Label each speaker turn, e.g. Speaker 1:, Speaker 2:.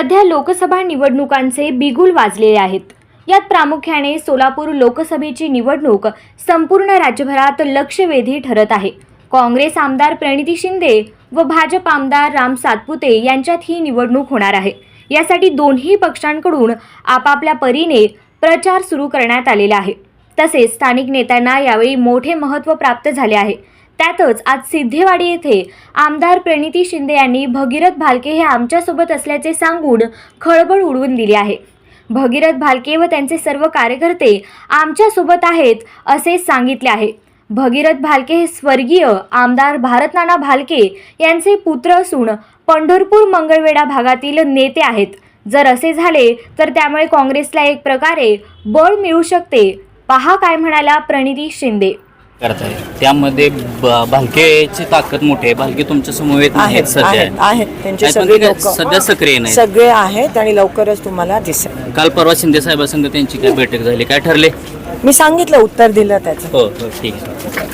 Speaker 1: सध्या लोकसभा निवडणुकांचे बिगुल वाजलेले आहेत. यात प्रामुख्याने सोलापूर लोकसभेची निवडणूक संपूर्ण राज्यभरात लक्षवेधी ठरत आहे. काँग्रेस आमदार प्रणिती शिंदे व भाजप आमदार राम सातपुते यांच्यात ही निवडणूक होणार आहे. यासाठी दोन्ही पक्षांकडून आपापल्या परीने प्रचार सुरू करण्यात आलेला आहे. तसेच स्थानिक नेत्यांना यावेळी मोठे महत्त्व प्राप्त झाले आहे. त्यातच आज सिद्धेवाडी येथे आमदार प्रणिती शिंदे यांनी भगीरथ भालके हे आमच्यासोबत असल्याचे सांगून खळबळ उडवून दिली आहे. भगीरथ भालके व त्यांचे सर्व कार्यकर्ते आमच्यासोबत आहेत असे सांगितले आहे. भगीरथ भालके हे स्वर्गीय आमदार भारतनाना भालके यांचे पुत्र असून पंढरपूर मंगळवेढा भागातील नेते आहेत. जर असे झाले तर त्यामुळे काँग्रेसला एक प्रकारे बळ मिळू शकते. पहा काय म्हणाला प्रणिती शिंदे.
Speaker 2: करत आहे त्यामध्ये ब- भालकेची ताकद मोठी आहे. भालके तुमच्या समवेत आहेत
Speaker 3: आहेत
Speaker 2: सध्या.
Speaker 3: आहेत आहेत. त्यांचे
Speaker 2: आहेत, पण
Speaker 3: सगळे
Speaker 2: ते काय
Speaker 3: लोक
Speaker 2: सध्या सक्रिय नाही
Speaker 3: सगळे आहेत आणि लवकरच तुम्हाला दिसेल.
Speaker 2: काल परवा शिंदे साहेबांसंग त्यांची काय बैठक झाली काय ठरले?
Speaker 3: मी सांगितलं उत्तर दिलं त्याचं.
Speaker 2: हो हो ठीक आहे.